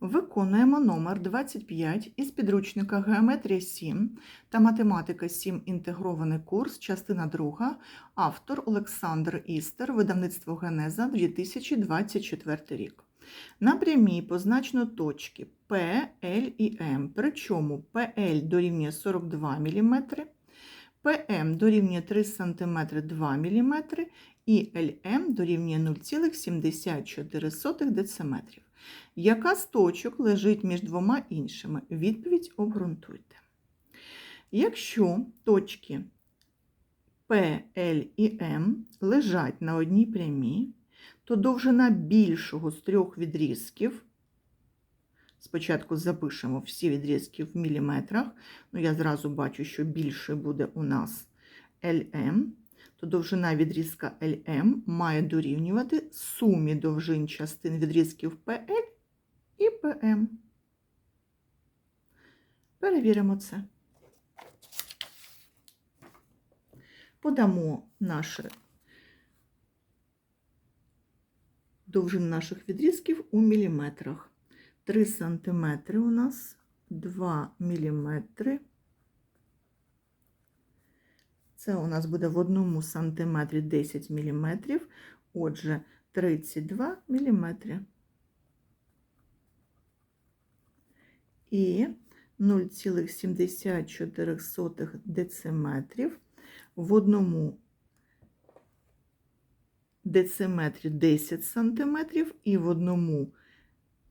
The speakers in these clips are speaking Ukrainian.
Виконуємо номер 25 із підручника Геометрія 7 та Математика 7. Інтегрований курс, частина 2, автор Олександр Істер, видавництво Генеза 2024 рік. На прямій позначено точки P, L і M, причому PL дорівнює 42 мм, PM дорівнює 3 см 2 мм і LM дорівнює 0,74 дециметрів. Яка з точок лежить між двома іншими? Відповідь обґрунтуйте. Якщо точки P, L і M лежать на одній прямій, то довжина більшого з трьох відрізків, спочатку запишемо всі відрізки в міліметрах, ну я зразу бачу, що більше буде у нас LM, то довжина відрізка LM має дорівнювати сумі довжин частин відрізків PL і PM. Перевіримо це. Подамо наші довжин наших відрізків у міліметрах. 3 см у нас 2 міліметри. Це у нас буде в одному сантиметрі 10 міліметрів, отже, 32 міліметри. І 0,74 дециметрів в одному дециметрі 10 сантиметрів і в одному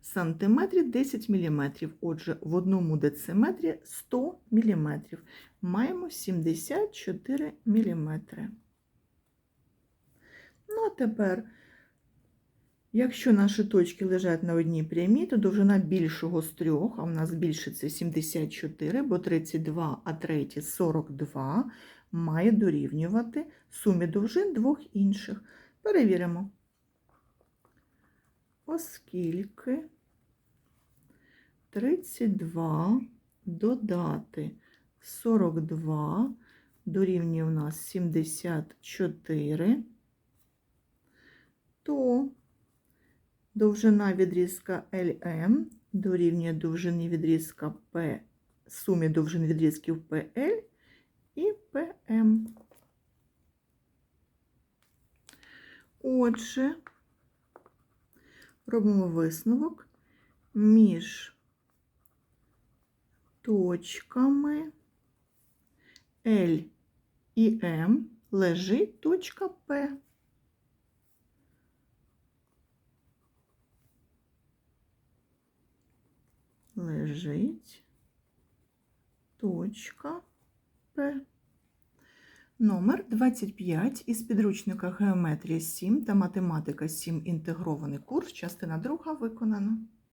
сантиметрі 10 міліметрів. Отже, в одному дециметрі 100 міліметрів. Маємо 74 міліметри. Ну, а тепер, якщо наші точки лежать на одній прямій, то довжина більшого з трьох, а в нас більше це 74, бо 32, а третє 42, має дорівнювати сумі довжин двох інших. Перевіримо. Оскільки 32 додати 42 дорівнює у нас 74, то довжина відрізка LM дорівнює довжині відрізка P, сумі довжин відрізків PL і PM. Отже, робимо висновок між точками L і M лежить точка P. Лежить точка П. Номер 25 із підручника Геометрія 7 та Математика 7. Інтегрований курс, частина 2 виконано.